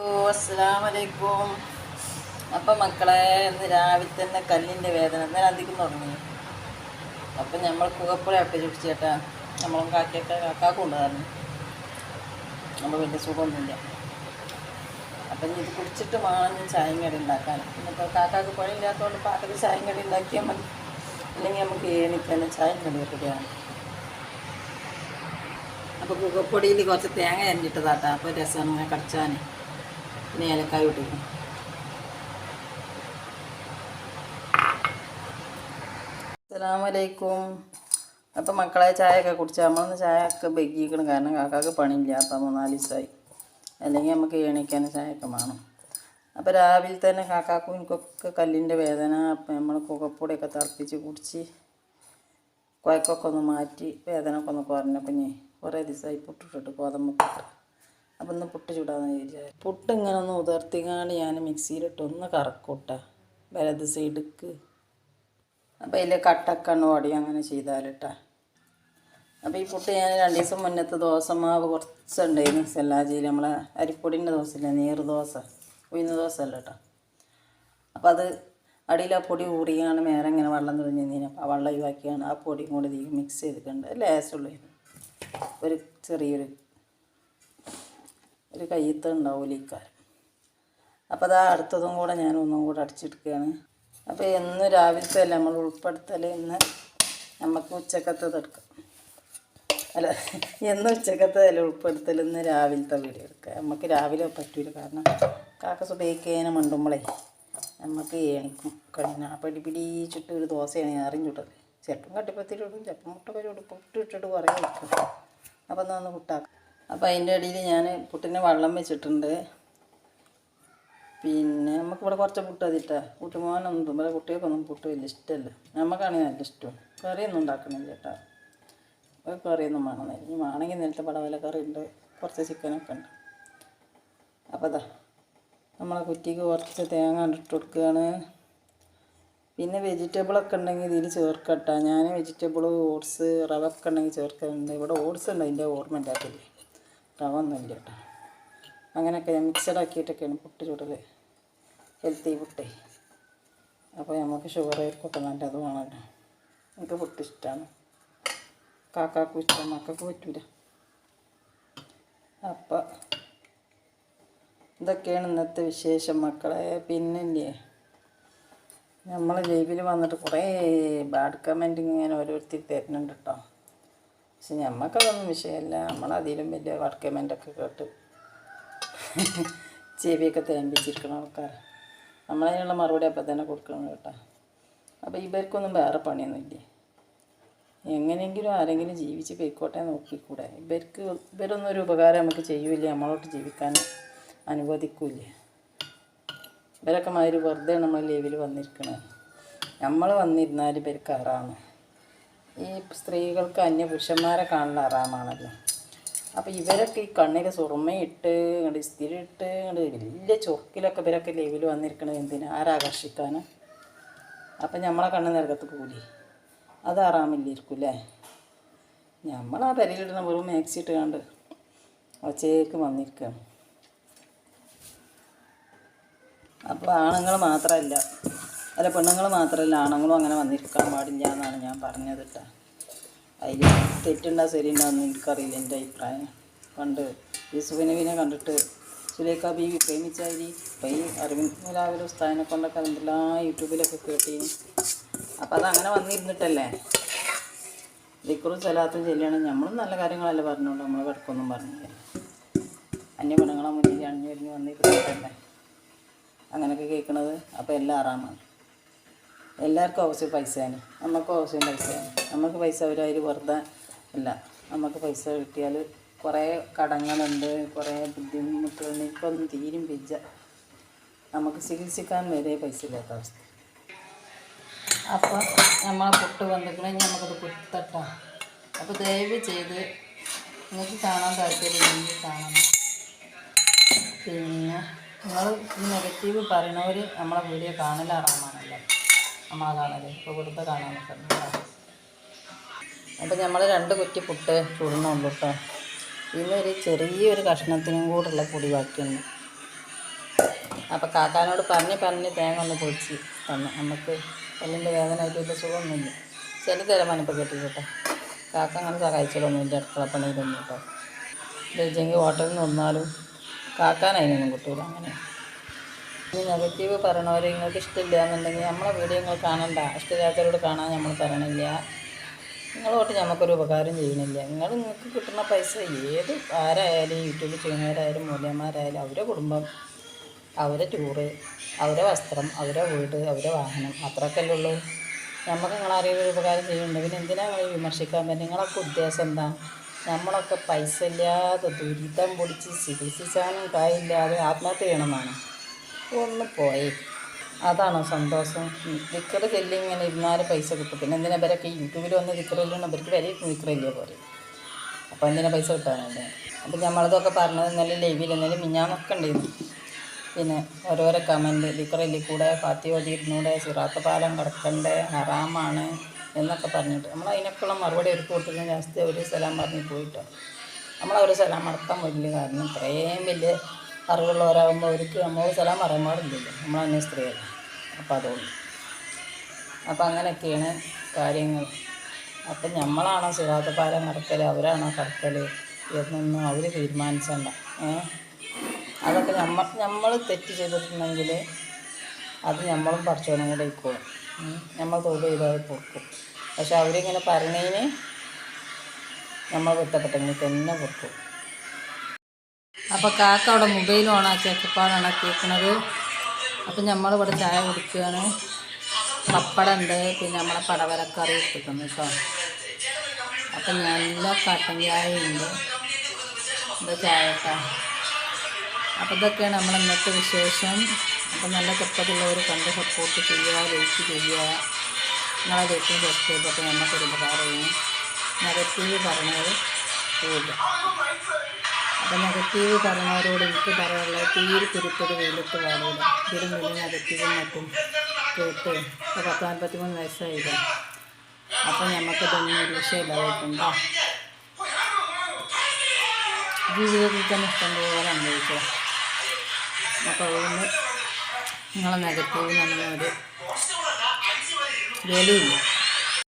അസ്സലാമലൈക്കും. അപ്പം മക്കളെ ഇന്ന് രാവിലെ തന്നെ കല്ലിന്റെ വേദന. ഇന്നലെ അധികം തുടങ്ങി അപ്പം നമ്മൾ കുകപ്പുഴയൊക്കെ ചുടിച്ച് ചേട്ടാ നമ്മളും കാക്കയൊക്കെ കാക്കാക്കും ഉണ്ടായിരുന്നു. നമ്മൾ വലിയ സുഖമൊന്നുമില്ല. അപ്പം ഇത് കുടിച്ചിട്ട് വേണം ഞാൻ ചായം കടി ഉണ്ടാക്കാൻ. ഇന്നിപ്പോൾ കാക്കാക്ക് പണിയില്ലാത്തതുകൊണ്ട് പാട്ടത്തിൽ ചായം കടി ഉണ്ടാക്കിയാൽ മതി. അല്ലെങ്കിൽ നമുക്ക് ഏണിക്കന്നെ ചായം കടി കിട്ടുകയാണ് അപ്പോൾ കുകപ്പൊടിയിൽ കുറച്ച് തേങ്ങ അരിഞ്ഞിട്ടതാട്ടാ. അപ്പോൾ രസമാണ് ഇങ്ങനെ കടിച്ചാൻ പിന്നെ ഏലക്കായ ഇട്ടിരിക്കും അസ്സലാമലൈക്കും. അപ്പം മക്കളെ ചായയൊക്കെ കുടിച്ചാൽ നമ്മളൊന്ന് ചായയൊക്കെ ബെഗിക്കണം കാരണം കാക്കാക്ക് പണിയില്ല. അപ്പം മൂന്നാൽ ദിവസമായി അല്ലെങ്കിൽ നമുക്ക് എണീക്കാൻ ചായയൊക്കെ വേണം. അപ്പോൾ രാവിലെ തന്നെ കാക്കാക്കും എനിക്കൊക്കെ കല്ലിന്റെ വേദന. അപ്പം നമ്മൾ കുകപ്പൊടിയൊക്കെ തിളപ്പിച്ച് കുടിച്ച് കുഴക്കൊക്കെ ഒന്ന് മാറ്റി വേദന ഒക്കെ ഒന്ന് കുറഞ്ഞപ്പം ഞാൻ കുറേ ദിവസമായി പൊട്ടിട്ടിട്ട് ഗോതമ്പ് അപ്പം ഒന്ന് പുട്ട് ചൂടാന്ന് വിചാരിച്ചു. പുട്ട് ഇങ്ങനെ ഒന്ന് ഉതിർത്തിങ്ങാണ്ട് ഞാൻ മിക്സിയിലിട്ട് ഒന്ന് കറക്കൂട്ട. വലത് സൈഡിക്ക്. അപ്പോൾ അതിൽ കട്ടക്കണ്ണ് ഓടി അങ്ങനെ ചെയ്താലിട്ട. അപ്പോൾ ഈ പുട്ട് ഞാൻ രണ്ട് ദിവസം മുന്നത്തെ ദോശമാവ് കുറച്ചുണ്ടായിരുന്നു. സെല്ലാജിയിൽ നമ്മളെ അരിപ്പൊടിന്റെ ദോശയില്ല നീറ് ദോശ ഉഴുന്ന ദോശ അല്ല കേട്ടോ അപ്പോൾ അത് അടിയിൽ ആ പൊടി ഊറിയാണ് മേലെ ഇങ്ങനെ വെള്ളം തെളിഞ്ഞതിന് അപ്പോൾ ആ വെള്ളം ഒഴിവാക്കിയാണ് ആ പൊടിയും കൂടി മിക്സ് ചെയ്തിട്ടുണ്ട്. ലേസുള്ളൂ ഒരു ചെറിയൊരു ഒരു കയ്യത്ത് ഉണ്ടാവില്ല ഇക്കാരം അപ്പോൾ അതാ അടുത്തതും കൂടെ ഞാൻ ഒന്നും കൂടെ അടിച്ചെടുക്കുകയാണ്. അപ്പോൾ എന്ന് രാവിലത്തെ അല്ല നമ്മൾ ഉൾപ്പെടുത്തൽ ഇന്ന് നമുക്ക് ഉച്ചക്കത്തത് എടുക്കാം. അല്ല എന്ന് ഉച്ചക്കത്തെ അല്ല ഉൾപ്പെടുത്തൽ ഇന്ന് രാവിലത്തെ വീഡിയോ എടുക്കുക. നമുക്ക് രാവിലെ പറ്റൂല. കാരണം കാക്ക സുബൈക്കേനെ മണ്ടുമ്പോളേ നമുക്ക് ഏണിക്കും കഴിഞ്ഞ. പിടി പിടിച്ചിട്ട് ഒരു ദോശയാണ് അറിഞ്ഞിട്ടത് ചിലപ്പം കട്ടിപ്പത്തിലിടും ചിലപ്പം മുട്ട ചുടും പുട്ട് ഇട്ടിട്ട് കുറേ വെക്കും. അപ്പം എന്നാൽ ഒന്ന് പുട്ടാക്കാം. അപ്പോൾ അതിന്റെ ഇടയിൽ ഞാൻ പുട്ടിന് വെള്ളം വെച്ചിട്ടുണ്ട്. പിന്നെ നമുക്കിവിടെ കുറച്ച് പുട്ട് അതിട്ടാ. കുട്ടുമോനൊന്നും തുമ്പോൾ കുട്ടികൾക്കൊന്നും പുട്ട് വലിയ ഇഷ്ടമല്ല നമുക്കാണെങ്കിൽ നല്ല ഇഷ്ടമാണ് കറിയൊന്നും ഉണ്ടാക്കണില്ല ഒരു കറിയൊന്നും വേണമെന്നില്ല. ഇനി വേണമെങ്കിൽ നേരത്തെ പടവല കറി ഉണ്ട്. കുറച്ച് ചിക്കനൊക്കെ ഉണ്ട്. അപ്പോൾ അതാ നമ്മളെ കുറ്റിക്ക് കുറച്ച് തേങ്ങ ഇട്ട് കൊടുക്കുകയാണ് പിന്നെ വെജിറ്റബിളൊക്കെ ഉണ്ടെങ്കിൽ ഇതിൽ ചേർക്കട്ടോ. ഞാൻ വെജിറ്റബിൾ ഓട്സ് റവ ഒക്കെ ഉണ്ടെങ്കിൽ ചേർക്കുന്നുണ്ട് ഇവിടെ ഓട്സ് ഉണ്ട്. അതിന്റെ ഓർമ്മ ഉണ്ടാക്കില്ല റവ കേട്ടോ അങ്ങനെയൊക്കെ ഞാൻ മിക്സഡ് ആക്കിയിട്ടൊക്കെയാണ് പുട്ട് ചുടൽ ഹെൽത്തി പുട്ടേ. അപ്പോൾ നമുക്ക് ഷുഗർ ആയിരിക്കട്ടെ നല്ല നല്ലത് വേണമല്ലോ. എനിക്ക് പുട്ട് ഇഷ്ടമാണ് കാക്കാക്കും ഇഷ്ടം മക്കൾക്ക് പറ്റൂല. അപ്പം ഇതൊക്കെയാണ് ഇന്നത്തെ വിശേഷം മക്കളെ. പിന്നില്ലേ? നമ്മൾ ലൈവിൽ വന്നിട്ട് കുറേ ബാഡ് കമന്റ് ഇങ്ങനെ ഓരോരുത്തർ തരുന്നുണ്ട് കേട്ടോ. പക്ഷെ ഞമ്മക്കതൊന്നും വിഷയമല്ല നമ്മളതിലും വലിയ വർക്കമെന്റൊക്കെ കേട്ട് ചെവിയൊക്കെ തേമ്പിച്ചിരിക്കണ ആൾക്കാർ നമ്മളതിനുള്ള മറുപടി അപ്പം തന്നെ കൊടുക്കണം കേട്ടോ. അപ്പോൾ ഇവർക്കൊന്നും വേറെ പണിയൊന്നുമില്ലേ? എങ്ങനെയെങ്കിലും ആരെങ്കിലും ജീവിച്ച് പോയിക്കോട്ടെ നോക്കിക്കൂടെ. ഇവർക്ക് ഇവരൊന്നും ഒരു ഉപകാരം നമുക്ക് ചെയ്യൂല നമ്മളോട്ട് ജീവിക്കാൻ അനുവദിക്കൂല ഇവരൊക്കെ മാതിരി വെറുതെ നമ്മൾ ലീവിൽ വന്നിരിക്കണേ. നമ്മൾ വന്നിരുന്നാൽ ഇവർക്ക് ആറാണ്. ഈ സ്ത്രീകൾക്ക് അന്യ പുരുഷന്മാരെ കാണുന്ന ആറാമാണല്ലോ അപ്പോൾ ഇവരൊക്കെ ഈ കണ്ണിൽ സുറുമയിട്ട് ഇങ്ങോട്ട് സ്ഥിരിട്ട് ഇങ്ങോട്ട് വലിയ ചൊക്കിലൊക്കെ ഇവരൊക്കെ ലൈവിൽ വന്നിരിക്കണത് എന്തിനാ? ആരാകർഷിക്കാൻ അപ്പം നമ്മളെ കണ്ണ് നിരകത്ത് കൂലി അത് ആറാമില്ലായിരിക്കും അല്ലേ ആ പെരയിലിടുന്ന വെറും മാക്സി ഇട്ട് കണ്ട് ഒച്ചയ്ക്ക് വന്നിരിക്കുകയാണ് അപ്പോൾ ആണുങ്ങൾ മാത്രമല്ല അല്ല പെണ്ണുങ്ങൾ മാത്രമല്ല ആണുങ്ങളും അങ്ങനെ വന്നിരിക്കാൻ പാടില്ല എന്നാണ് ഞാൻ പറഞ്ഞത് കേട്ടോ അതിൽ തെറ്റുണ്ടോ ശരിയുണ്ടോയെന്ന് എനിക്കറിയില്ല എന്റെ അഭിപ്രായം. പണ്ട് യൂസുഫിനെ കണ്ടിട്ട് സുലേഖ ബീവി പ്രേമിച്ചായി പൈ അറിവിന് രാവിലെ ഉസ്താദിനെ കൊണ്ടൊക്കെ എന്തെല്ലാം യൂട്യൂബിലൊക്കെ കേട്ടി അപ്പം അതങ്ങനെ വന്നിരുന്നിട്ടല്ലേ? ദിക്കുറും സ്ഥലത്തും ചെല്ലുകയാണെങ്കിൽ നമ്മളും നല്ല കാര്യങ്ങളല്ലേ പറഞ്ഞോളൂ നമ്മൾ കിടക്കൊന്നും പറഞ്ഞില്ല. അന്യ പെണ്ണുങ്ങളെ മുന്നിൽ അണിഞ്ഞൊരുങ്ങി വന്നിരുന്നിട്ടല്ലേ? അങ്ങനെയൊക്കെ കേൾക്കണത് അപ്പോൾ എല്ലാം ആറാമാണ് എല്ലാവർക്കും ആവശ്യം പൈസയാണ്. നമുക്കും ആവശ്യം പൈസയാണ്. നമുക്ക് പൈസ അവരതിൽ വെറുതെ അല്ല. നമുക്ക് പൈസ കിട്ടിയാൽ കുറേ കടങ്ങളുണ്ട് കുറേ ബുദ്ധിമുട്ടുകളുണ്ട്. ഇപ്പൊന്നും തീരും പിജ്ജ നമുക്ക് ചികിത്സിക്കാൻ വരെ പൈസ ഇല്ലാത്ത അവസ്ഥ. അപ്പോൾ നമ്മളെ പുട്ട് വന്നിട്ടുണ്ടെങ്കിൽ നമുക്കത് കുത്തട്ടാം അപ്പോൾ ദയവ് ചെയ്ത് നിങ്ങൾക്ക് കാണാൻ താല്പര്യമില്ലെങ്കിൽ കാണണം. പിന്നെ നിങ്ങൾ നെഗറ്റീവ് പറയണവർ നമ്മളെ വീഡിയോ കാണലാറാമാണല്ലോ കാണൽ ഇപ്പോൾ ഇവിടുത്തെ കാണാൻ നിൽക്കണം അപ്പോൾ നമ്മൾ രണ്ട് കുറ്റി പുട്ട് ചുടുന്നുണ്ട് കേട്ടോ ഇന്നൊരു ചെറിയൊരു കഷ്ണത്തിനും കൂടുള്ള പൊടി ബാക്കിയുണ്ട്. അപ്പോൾ കാക്കാനോട് പറഞ്ഞ് പറഞ്ഞ് തേങ്ങ ഒന്ന് പൊളിച്ച് തന്നു. നമുക്ക് എല്ലിന്റെ വേദനയായിട്ട് വലിയ സുഖമൊന്നുമില്ല. ചില തരമാനിപ്പോൾ കിട്ടി കേട്ടോ. കാക്ക അങ്ങനെ സഹായിച്ചതൊന്നുമില്ല അടുക്കള പണിയിലൊന്നും കേട്ടോ ഇല്ലെങ്കിൽ ഹോട്ടലിൽ നിന്ന് വന്നാലും കാക്കാൻ അതിനൊന്നും കിട്ടൂല. അങ്ങനെ ഇനി നെഗറ്റീവ് പറയണവർ നിങ്ങൾക്ക് ഇഷ്ടമില്ല എന്നുണ്ടെങ്കിൽ നമ്മളെ വീഡിയോ നിങ്ങൾ കാണണ്ട. ഇഷ്ടമില്ലാത്തവരോട് കാണാൻ നമ്മൾ പറയണില്ല നിങ്ങളോട്ട് നമുക്കൊരു ഉപകാരം ചെയ്യണില്ല. നിങ്ങൾ നിങ്ങൾക്ക് കിട്ടുന്ന പൈസ ഏത് ആരായാലും യൂട്യൂബ് ചെയ്യുന്നവരായാലും മൂല്യന്മാരായാലും അവരെ കുടുംബം അവരെ ടൂറ് അവരെ വസ്ത്രം അവരെ വീട് അവരെ വാഹനം അത്രക്കല്ലേ ഉള്ളൂ. നമുക്ക് നിങ്ങളാരെയും ഉപകാരം ചെയ്യുന്നുണ്ട്? പിന്നെ എന്തിനാ നിങ്ങൾ വിമർശിക്കാൻ പറ്റും നിങ്ങളൊക്കെ ഉദ്ദേശം എന്താ? നമ്മളൊക്കെ പൈസ ഇല്ലാതെ ദുരിതം പൊടിച്ച് ചികിത്സിച്ചാനും കായില്ലാതെ ആത്മഹത്യ ചെയ്യണമെന്നാണ് ഒന്ന് പോയി. അതാണോ സന്തോഷം. ദിക്കറ് ചെല്ലി ഇങ്ങനെ ഇരുന്നാലും പൈസ കിട്ടും. പിന്നെ എന്തിനാ ഇവരൊക്കെ യൂട്യൂബിൽ വന്ന് ദിക്കറില്ലാണ് ഇവർക്ക് വരെ ദിക്കറില്ല പോലെ അപ്പോൾ എന്തിനാ പൈസ കിട്ടാനുണ്ട് അപ്പം നമ്മളതൊക്കെ പറഞ്ഞത് ഇന്നലെ ലൈവിൽ ഇന്നലെ മിഞ്ഞാന്നൊക്കെ ഉണ്ടായിരുന്നു. പിന്നെ ഓരോരോ കമന്റ് ദിക്കറില്ലി കൂടെ പാത്തി ഓതിയിരുന്നൂടെ സിറാത്ത പാലം കിടക്കണ്ടേ? ഹറാമാണ്? എന്നൊക്കെ പറഞ്ഞിട്ട്. നമ്മൾ അതിനൊക്കെയുള്ള മറുപടി എടുത്ത് കൊടുത്തിട്ട് ജാസ്തി ഒരു സലാം പറഞ്ഞ് പോയിട്ടോ. നമ്മളവർ സലാം മടക്കാൻ പറ്റില്ല കാരണം ഇത്രയും വലിയ അറിവുള്ളവരാകുമ്പോൾ അവർക്ക് നമ്മൾ സലാം പറയാൻ നമ്മൾ അന്യ സ്ത്രീയല്ല അപ്പോൾ അതുകൊണ്ട്. അപ്പോൾ അങ്ങനെയൊക്കെയാണ് കാര്യങ്ങൾ. അപ്പം നമ്മളാണോ സിറാത്ത പാലം കടക്കൽ അവരാണോ കടക്കൽ എന്നൊന്നും അവർ തീരുമാനിച്ചണ്ട. അതൊക്കെ നമ്മ നമ്മൾ തെറ്റ് ചെയ്തിട്ടുണ്ടെങ്കിൽ അത് നമ്മളും പറിച്ചോനും കൂടെ ഇക്കോളും നമ്മൾ തൊഴിൽ ചെയ്താൽ പൊറുക്കും. പക്ഷെ അവരിങ്ങനെ പറഞ്ഞതിന് നമ്മൾ കുറ്റപ്പെട്ടെങ്കിൽ തന്നെ പൊറുക്കും. അപ്പോൾ കാക്ക അവിടെ മൊബൈൽ ഓണാക്കി ഒക്കെപ്പാടാണ് കേൾക്കുന്നത് അപ്പം നമ്മളിവിടെ ചായ കുടിക്കുകയാണ് പപ്പടം ഉണ്ട് പിന്നെ നമ്മളെ പടവലക്കറി ഇട്ടിട്ടുണ്ട് കേട്ടോ അപ്പം നല്ല കട്ടൻ ചായ ഉണ്ട് എന്താ ചായ കേട്ടോ അപ്പോൾ ഇതൊക്കെയാണ് നമ്മൾ ഇന്നത്തെ വിശേഷം. അപ്പം നല്ല ചെറുപ്പത്തിലുള്ളവർ കണ്ട് സപ്പോർട്ട് ചെയ്യുക ലൈക്ക് ചെയ്യുക. നിങ്ങളെ ലൈക്കും സബ്സ്ക്രൈബ് ഒക്കെ നമുക്കൊരു ഉപകാരമാണ് നെഗറ്റീവ് പറഞ്ഞത് പോവുക അപ്പം നെഗറ്റീവ് പറഞ്ഞവരോട് എനിക്ക് പറയാനുള്ളത് തീരെ കുരുത്തത് വെയിലത്ത് പാടില്ല. ഇതിലും വലിയ നെഗറ്റീവും മറ്റും കേട്ട് ഇപ്പോൾ പത്ത് നാൽപ്പത്തി മൂന്ന് വയസ്സായില്ല? അപ്പം നമുക്കിതൊന്നും ഒരു വിഷയമില്ലാതായിട്ടുണ്ടോ ജീവിതത്തിൽ തന്നെ ഇഷ്ടംപോലെ അനുഭവിക്കുക അപ്പോൾ അതുകൊണ്ട് നിങ്ങളെ നെഗറ്റീവ് നമ്മളൊരു വിലയില്ല